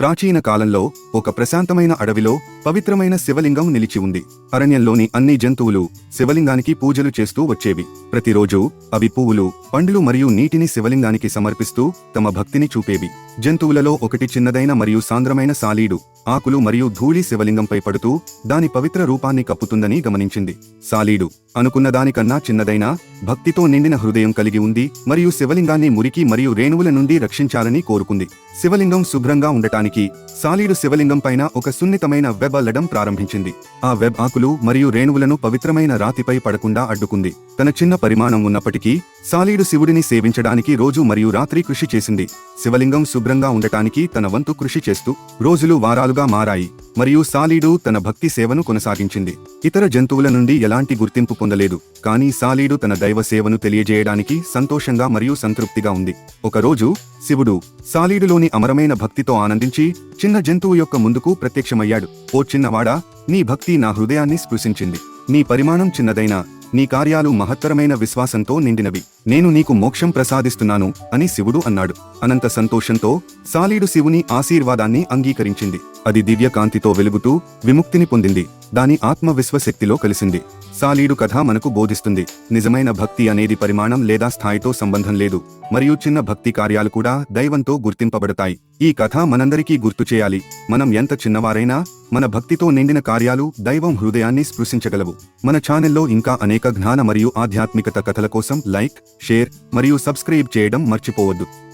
ప్రాచీన కాలంలో ఒక ప్రశాంతమైన అడవిలో పవిత్రమైన శివలింగం నిలిచి ఉంది. అరణ్యంలోని అన్ని జంతువులు శివలింగానికి పూజలు చేస్తూ వచ్చేవి. ప్రతిరోజు అవి పువ్వులు పండ్లు మరియు నీటిని శివలింగానికి సమర్పిస్తూ తమ భక్తిని చూపేవి. జంతువులలో ఒకటి చిన్నదైన మరియు సాంద్రమైన సాలీడు ఆకులు మరియు ధూళి శివలింగంపై పడుతూ దాని పవిత్ర రూపాన్ని కప్పుతుందని గమనించింది. సాలీడు అనుకున్న దానికన్నా చిన్నదైన భక్తితో నిండిన హృదయం కలిగి ఉంది మరియు శివలింగాన్ని మురికి మరియు రేణువుల నుండి రక్షించాలని కోరుకుంది. శివలింగం శుభ్రంగా ఉండటానికి సాలీడు శివలింగం పైన ఒక సున్నితమైన వెబ్ అల్లడం ప్రారంభించింది. ఆ వెబ్ ఆకులు మరియు రేణువులను పవిత్రమైన రాతిపై పడకుండా అడ్డుకుంది. తన చిన్న పరిమాణం ఉన్నప్పటికీ సాలీడు శివుడిని సేవించడానికి రోజు మరియు రాత్రి కృషి చేసింది. శివలింగం శుభ్రంగా ఉండటానికి తన వంతు కృషి చేస్తూ రోజులు వారాలుగా మారాయి. మరియు సాలీడు తన భక్తి సేవను కొనసాగించింది. ఇతర జంతువుల నుండి ఎలాంటి గుర్తింపు పొందలేదు. కానీ సాలీడు తన దైవ సేవను తెలియజేయడానికి సంతోషంగా మరియు సంతృప్తిగా ఉంది. ఒకరోజు శివుడు సాలీడులోని అమరమైన భక్తితో ఆనందించి చిన్న జంతువు యొక్క ముందుకు ప్రత్యక్షమయ్యాడు. ఓ చిన్నవాడా నీ భక్తి నా హృదయాన్ని స్పృశించింది. నీ పరిమాణం చిన్నదైనా నీ కార్యాలు మహత్తరమైన విశ్వాసంతో నిండినవి. నేను నీకు మోక్షం ప్రసాదిస్తున్నాను అని శివుడు అన్నాడు. అనంత సంతోషంతో సాలీడు శివుని ఆశీర్వాదాన్ని అంగీకరించింది. అది దివ్య కాంతితో వెలుగుతూ విముక్తిని పొందింది. దాని ఆత్మ విశ్వశక్తిలో కలిసింది. సాలీడు కథ మనకు బోధిస్తుంది. నిజమైన భక్తి అనేది పరిమాణం లేదా స్థాయితో సంబంధం లేదు. మరియు చిన్న భక్తి కార్యాలు కూడా దైవంతో గుర్తింపబడతాయి. ఈ కథ మనందరికీ గుర్తు చేయాలి. మనం ఎంత చిన్నవారైనా మన భక్తితో నిండిన కార్యాలు దైవం హృదయాన్ని స్పృశించగలవు. మన ఛానల్లో ఇంకా అనేక జ్ఞాన మరియు ఆధ్యాత్మికత కథల కోసం లైక్ షేర్ మరియు సబ్స్క్రైబ్ చేయడం మర్చిపోవద్దు.